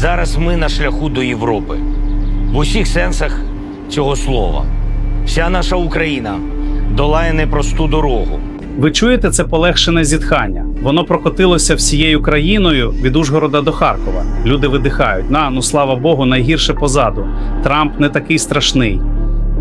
Зараз ми на шляху до Європи. В усіх сенсах цього слова. Вся наша Україна долає непросту дорогу. Ви чуєте це полегшене зітхання? Воно прокотилося всією країною від Ужгорода до Харкова. Люди видихають. На ну слава Богу, найгірше позаду. Трамп не такий страшний.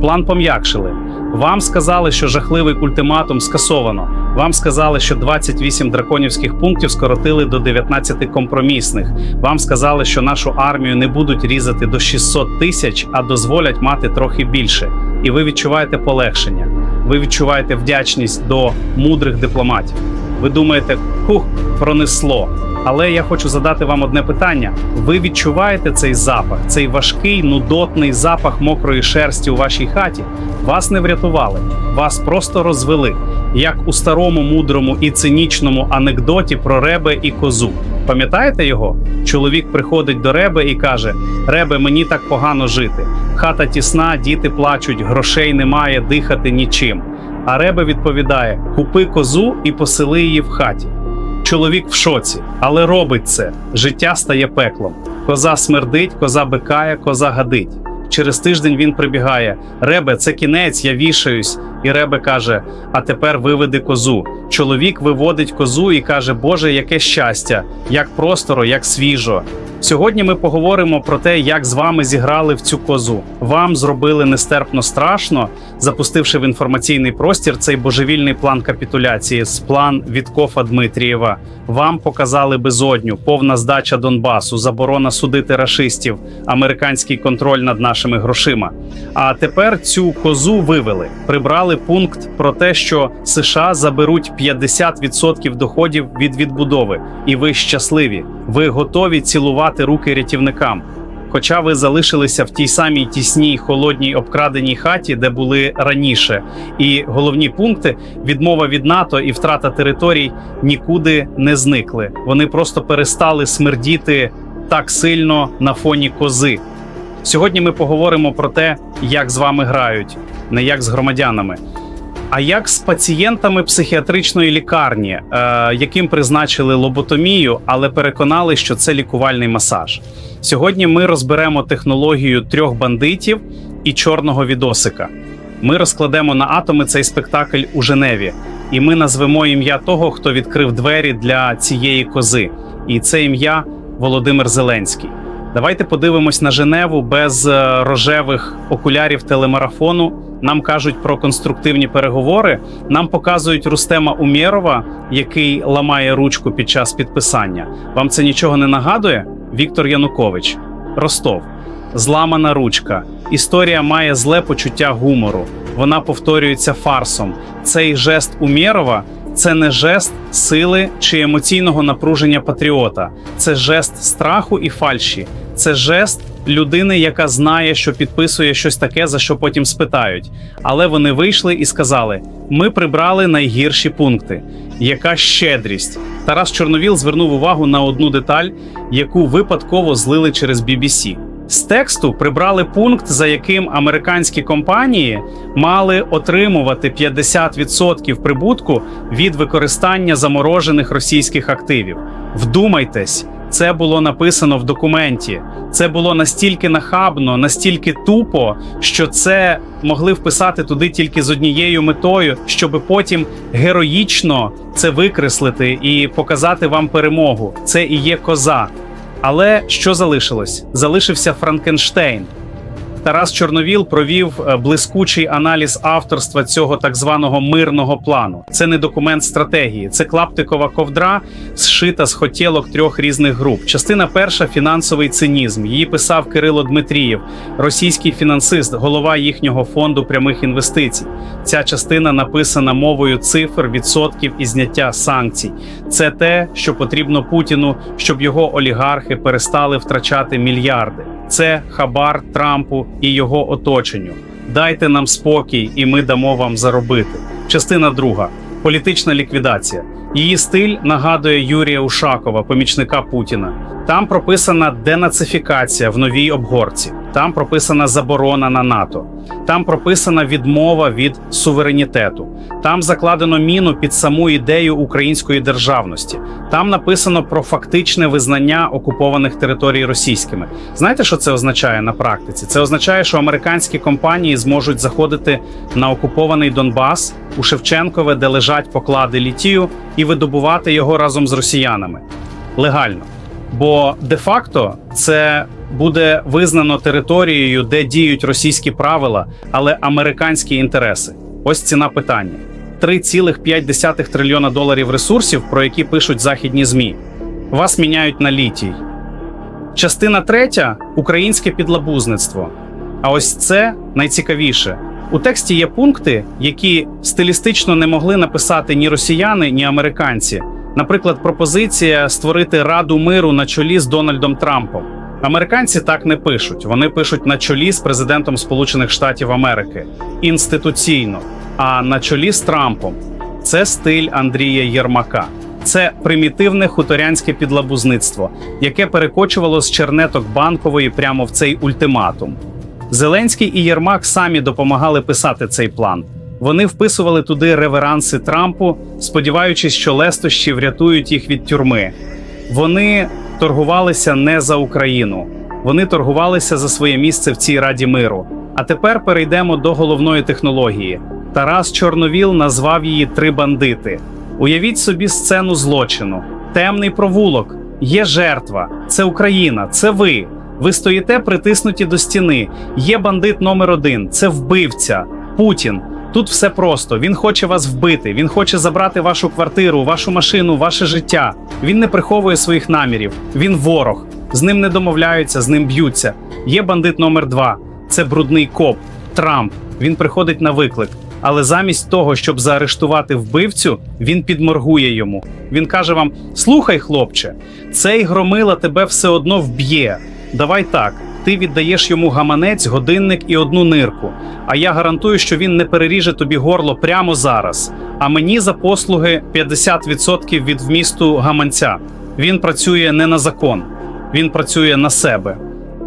План пом'якшили. Вам сказали, що жахливий ультиматум скасовано. Вам сказали, що 28 драконівських пунктів скоротили до 19 компромісних. Вам сказали, що нашу армію не будуть різати до 600 тисяч, а дозволять мати трохи більше. І ви відчуваєте полегшення. Ви відчуваєте вдячність до мудрих дипломатів. Ви думаєте, хух, пронесло. Але я хочу задати вам одне питання: ви відчуваєте цей запах, цей важкий, нудотний запах мокрої шерсті у вашій хаті? Вас не врятували, вас просто розвели, як у старому мудрому і цинічному анекдоті про ребе і козу. Пам'ятаєте його? Чоловік приходить до Реби і каже: Ребе, мені так погано жити. Хата тісна, діти плачуть, грошей немає, дихати нічим. А Ребе відповідає: Купи козу і посели її в хаті. Чоловік в шоці, але робить це. Життя стає пеклом. Коза смердить, коза бикає, коза гадить. Через тиждень він прибігає: Ребе, це кінець, я вішаюсь. І Ребе каже: А тепер виведи козу. Чоловік виводить козу і каже: Боже, яке щастя, як просторо, як свіжо. Сьогодні ми поговоримо про те, як з вами зіграли в цю козу. Вам зробили нестерпно страшно, запустивши в інформаційний простір цей божевільний план капітуляції з план Віткофа Дмитрієва. Вам показали безодню, повна здача Донбасу, заборона судити рашистів, американський контроль над нашими грошима. А тепер цю козу вивели, прибрали пункт про те, що США заберуть 50% доходів від відбудови, і ви щасливі. Ви готові цілувати руки рятівникам. Хоча ви залишилися в тій самій тісній, холодній обкраденій хаті, де були раніше, і головні пункти відмова від НАТО і втрата територій нікуди не зникли. Вони просто перестали смердіти так сильно на фоні кози. Сьогодні ми поговоримо про те, як з вами грають, не як з громадянами. А як з пацієнтами психіатричної лікарні, е, яким призначили лоботомію, але переконали, що це лікувальний масаж? Сьогодні ми розберемо технологію трьох бандитів і чорного відосика. Ми розкладемо на атоми цей спектакль у Женеві, і ми назвемо ім'я того, хто відкрив двері для цієї кози. І це ім'я Володимир Зеленський. Давайте подивимось на Женеву без е, рожевих окулярів телемарафону. Нам кажуть про конструктивні переговори. Нам показують Рустема Умєрова, який ламає ручку під час підписання. Вам це нічого не нагадує? Віктор Янукович, Ростов, зламана ручка. Історія має зле почуття гумору. Вона повторюється фарсом. Цей жест Умєрова це не жест сили чи емоційного напруження патріота, це жест страху і фальші. Це жест людини, яка знає, що підписує щось таке, за що потім спитають. Але вони вийшли і сказали: ми прибрали найгірші пункти. Яка щедрість? Тарас Чорновіл звернув увагу на одну деталь, яку випадково злили через BBC. З тексту прибрали пункт, за яким американські компанії мали отримувати 50% прибутку від використання заморожених російських активів. Вдумайтесь, це було написано в документі. Це було настільки нахабно, настільки тупо, що це могли вписати туди тільки з однією метою, щоб потім героїчно це викреслити і показати вам перемогу. Це і є коза. Але що залишилось? Залишився Франкенштейн. Тарас Чорновіл провів е, блискучий аналіз авторства цього так званого мирного плану. Це не документ стратегії, це клаптикова ковдра, зшита з хотілок трьох різних груп. Частина перша фінансовий цинізм. Її писав Кирило Дмитрієв, російський фінансист, голова їхнього фонду прямих інвестицій. Ця частина написана мовою цифр, відсотків і зняття санкцій. Це те, що потрібно Путіну, щоб його олігархи перестали втрачати мільярди. Це хабар Трампу і його оточенню. Дайте нам спокій, і ми дамо вам заробити. Частина друга політична ліквідація. Її стиль нагадує Юрія Ушакова, помічника Путіна. Там прописана денацифікація в новій обгорці. Там прописана заборона на НАТО, там прописана відмова від суверенітету, там закладено міну під саму ідею української державності. Там написано про фактичне визнання окупованих територій російськими. Знаєте, що це означає на практиці? Це означає, що американські компанії зможуть заходити на окупований Донбас у Шевченкове, де лежать поклади літію, і видобувати його разом з росіянами легально. Бо де-факто це буде визнано територією, де діють російські правила, але американські інтереси. Ось ціна питання: 3,5 трильйона доларів ресурсів, про які пишуть західні змі. Вас міняють на літій. Частина третя українське підлабузництво. А ось це найцікавіше. У тексті є пункти, які стилістично не могли написати ні росіяни, ні американці. Наприклад, пропозиція створити Раду миру на чолі з Дональдом Трампом. Американці так не пишуть. Вони пишуть на чолі з президентом Сполучених Штатів Америки інституційно, а на чолі з Трампом. Це стиль Андрія Єрмака. Це примітивне хуторянське підлабузництво, яке перекочувало з чернеток банкової прямо в цей ультиматум. Зеленський і Єрмак самі допомагали писати цей план. Вони вписували туди реверанси Трампу, сподіваючись, що лестощі врятують їх від тюрми. Вони торгувалися не за Україну, вони торгувалися за своє місце в цій Раді миру. А тепер перейдемо до головної технології. Тарас Чорновіл назвав її три бандити. Уявіть собі сцену злочину, темний провулок, є жертва, це Україна, це ви. Ви стоїте притиснуті до стіни. Є бандит номер один, це вбивця, Путін. Тут все просто. Він хоче вас вбити. Він хоче забрати вашу квартиру, вашу машину, ваше життя. Він не приховує своїх намірів. Він ворог. З ним не домовляються, з ним б'ються. Є бандит номер два. Це брудний коп, Трамп. Він приходить на виклик. Але замість того, щоб заарештувати вбивцю, він підморгує йому. Він каже вам: Слухай, хлопче, цей громила тебе все одно вб'є. Давай так. Ти віддаєш йому гаманець, годинник і одну нирку. А я гарантую, що він не переріже тобі горло прямо зараз. А мені за послуги 50% від вмісту гаманця. Він працює не на закон, він працює на себе.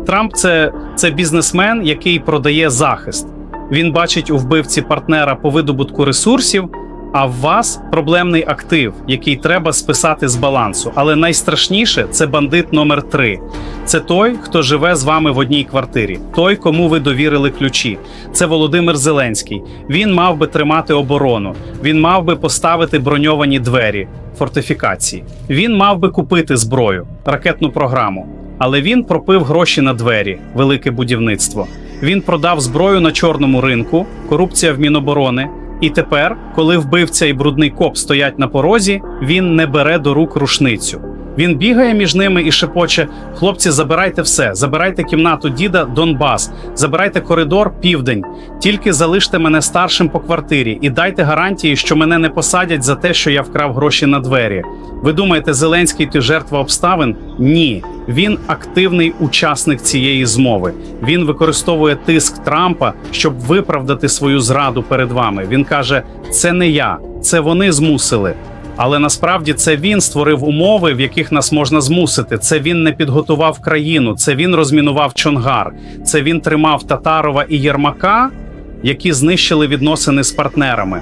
Трамп це, це бізнесмен, який продає захист. Він бачить у вбивці партнера по видобутку ресурсів, а в вас проблемний актив, який треба списати з балансу. Але найстрашніше це бандит номер 3 Це той, хто живе з вами в одній квартирі, той, кому ви довірили ключі. Це Володимир Зеленський. Він мав би тримати оборону. Він мав би поставити броньовані двері, фортифікації. Він мав би купити зброю, ракетну програму. Але він пропив гроші на двері, велике будівництво. Він продав зброю на чорному ринку, корупція в Міноборони. І тепер, коли вбивця і брудний коп стоять на порозі, він не бере до рук рушницю. Він бігає між ними і шепоче: хлопці, забирайте все, забирайте кімнату діда Донбас, забирайте коридор Південь. Тільки залиште мене старшим по квартирі і дайте гарантії, що мене не посадять за те, що я вкрав гроші на двері. Ви думаєте, Зеленський ти жертва обставин? Ні, він активний учасник цієї змови. Він використовує тиск Трампа, щоб виправдати свою зраду перед вами. Він каже: це не я, це вони змусили. Але насправді це він створив умови, в яких нас можна змусити. Це він не підготував країну, це він розмінував Чонгар, це він тримав Татарова і Єрмака, які знищили відносини з партнерами.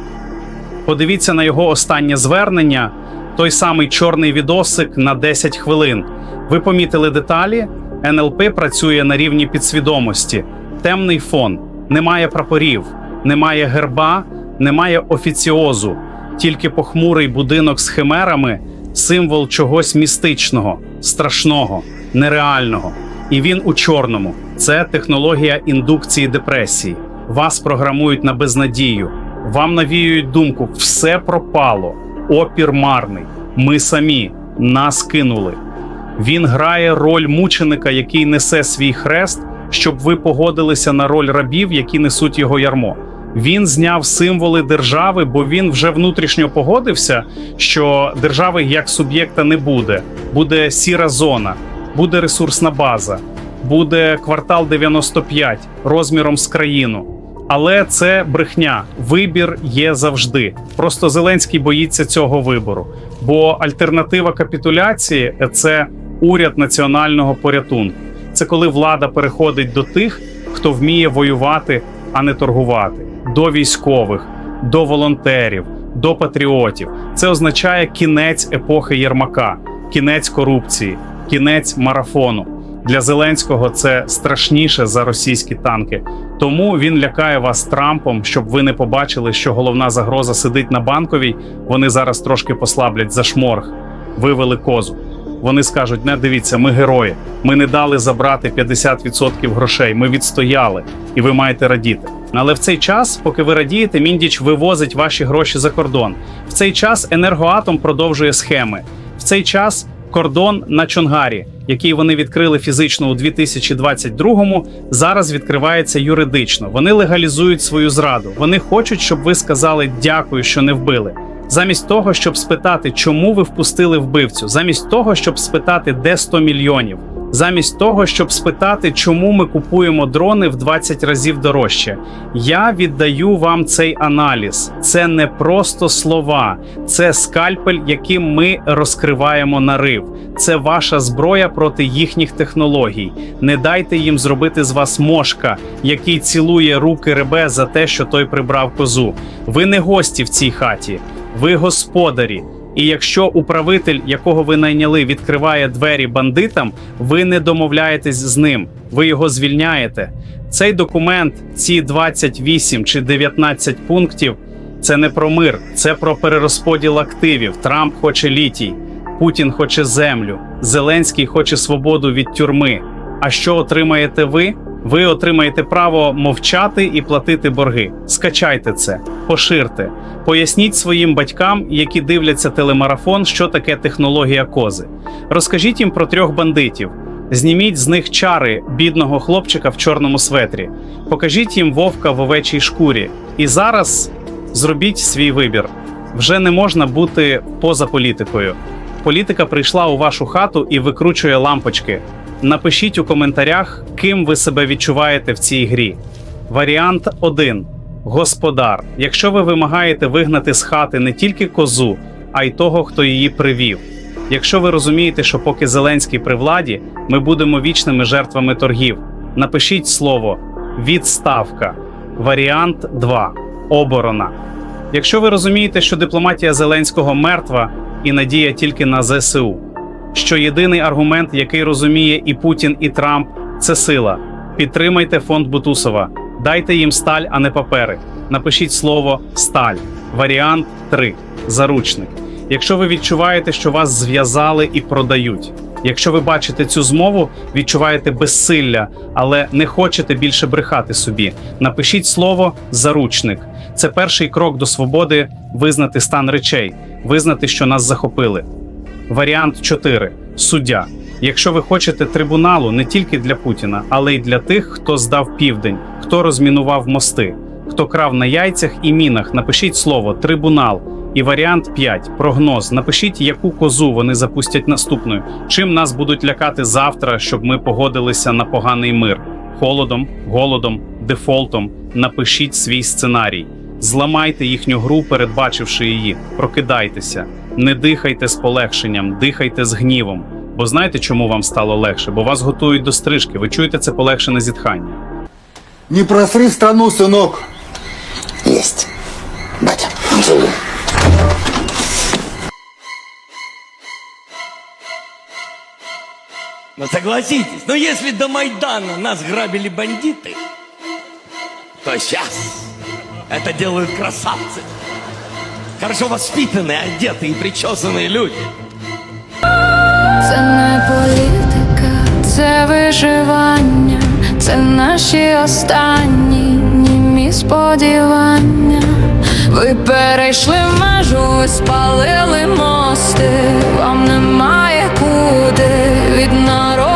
Подивіться на його останнє звернення, той самий чорний відосик на 10 хвилин. Ви помітили деталі? НЛП працює на рівні підсвідомості, темний фон, немає прапорів, немає герба, немає офіціозу, тільки похмурий будинок з химерами, символ чогось містичного, страшного, нереального. І він у чорному. Це технологія індукції депресії. Вас програмують на безнадію. Вам навіюють думку: все пропало, опір марний. Ми самі нас кинули. Він грає роль мученика, який несе свій хрест, щоб ви погодилися на роль рабів, які несуть його ярмо. Він зняв символи держави, бо він вже внутрішньо погодився, що держави як суб'єкта не буде. Буде сіра зона, буде ресурсна база, буде квартал 95 розміром з країну. Але це брехня. Вибір є завжди. Просто Зеленський боїться цього вибору. Бо альтернатива капітуляції це уряд національного порятунку. Це коли влада переходить до тих, хто вміє воювати, а не торгувати, до військових, до волонтерів, до патріотів. Це означає кінець епохи Єрмака, кінець корупції, кінець марафону. Для Зеленського це страшніше за російські танки. Тому він лякає вас Трампом, щоб ви не побачили, що головна загроза сидить на банковій. Вони зараз трошки послаблять за шморг. Вивели козу. Вони скажуть: не дивіться, ми герої. Ми не дали забрати 50% грошей. Ми відстояли, і ви маєте радіти. Але в цей час, поки ви радієте, міндіч вивозить ваші гроші за кордон. В цей час енергоатом продовжує схеми. В цей час кордон на Чонгарі, який вони відкрили фізично у 2022-му, зараз відкривається юридично. Вони легалізують свою зраду. Вони хочуть, щоб ви сказали дякую, що не вбили. Замість того, щоб спитати, чому ви впустили вбивцю, замість того, щоб спитати, де 100 мільйонів, замість того, щоб спитати, чому ми купуємо дрони в 20 разів дорожче. Я віддаю вам цей аналіз. Це не просто слова, це скальпель, яким ми розкриваємо нарив. Це ваша зброя проти їхніх технологій. Не дайте їм зробити з вас мошка, який цілує руки ребе за те, що той прибрав козу. Ви не гості в цій хаті, ви господарі. І якщо управитель, якого ви найняли, відкриває двері бандитам, ви не домовляєтесь з ним, ви його звільняєте. Цей документ, ці 28 чи 19 пунктів, це не про мир, це про перерозподіл активів. Трамп хоче літій, Путін хоче землю, Зеленський хоче свободу від тюрми. А що отримаєте ви? Ви отримаєте право мовчати і платити борги. Скачайте це, поширте, поясніть своїм батькам, які дивляться телемарафон, що таке технологія кози. Розкажіть їм про трьох бандитів. Зніміть з них чари бідного хлопчика в чорному светрі. Покажіть їм вовка в овечій шкурі. І зараз зробіть свій вибір. Вже не можна бути поза політикою. Політика прийшла у вашу хату і викручує лампочки. Напишіть у коментарях, ким ви себе відчуваєте в цій грі. Варіант 1. Господар. Якщо ви вимагаєте вигнати з хати не тільки козу, а й того, хто її привів. Якщо ви розумієте, що поки Зеленський при владі, ми будемо вічними жертвами торгів. Напишіть слово відставка. Варіант 2. Оборона. Якщо ви розумієте, що дипломатія Зеленського мертва і надія тільки на ЗСУ, що єдиний аргумент, який розуміє і Путін, і Трамп, це сила. Підтримайте фонд Бутусова, дайте їм сталь, а не папери. Напишіть слово сталь. Варіант 3. Заручник. Якщо ви відчуваєте, що вас зв'язали і продають. Якщо ви бачите цю змову, відчуваєте безсилля, але не хочете більше брехати собі. Напишіть слово заручник. Це перший крок до свободи визнати стан речей, визнати, що нас захопили. Варіант 4. Суддя. Якщо ви хочете трибуналу не тільки для Путіна, але й для тих, хто здав південь, хто розмінував мости, хто крав на яйцях і мінах, напишіть слово трибунал. І варіант 5. Прогноз. Напишіть, яку козу вони запустять наступною. Чим нас будуть лякати завтра, щоб ми погодилися на поганий мир? Холодом, голодом, дефолтом. Напишіть свій сценарій. Зламайте їхню гру, передбачивши її. Прокидайтеся, не дихайте з полегшенням, дихайте з гнівом. Бо знаєте, чому вам стало легше? Бо вас готують до стрижки. Ви чуєте це полегшене зітхання. Не просри страну, сынок. Есть. Батя. Но согласитесь, но если до Майдана нас грабили бандиты, то сейчас это делают красавцы. Хорошо воспитанные, одетые и причесанные люди. Це не політика, це виживання, це наші останні німі сподівання. Ви перейшли межу, ви спалили мости, вам немає куди від народу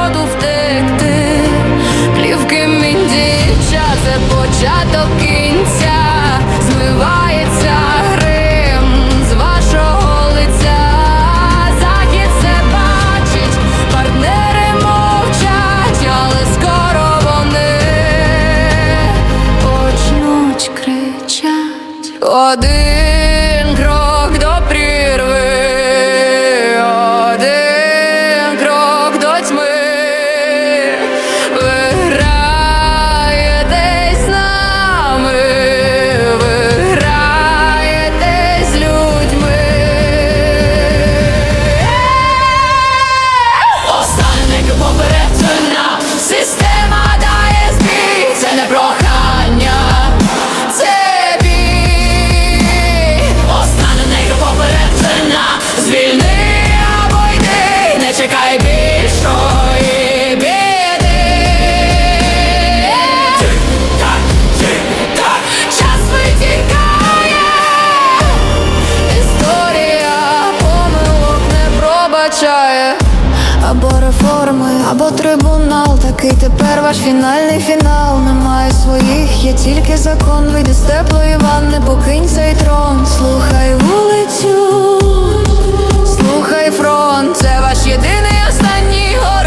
Форми або трибунал такий тепер ваш фінальний фінал немає своїх, є тільки закон. Вийди з теплої ванни, покинь цей трон. Слухай вулицю, слухай фронт, це ваш єдиний останній город.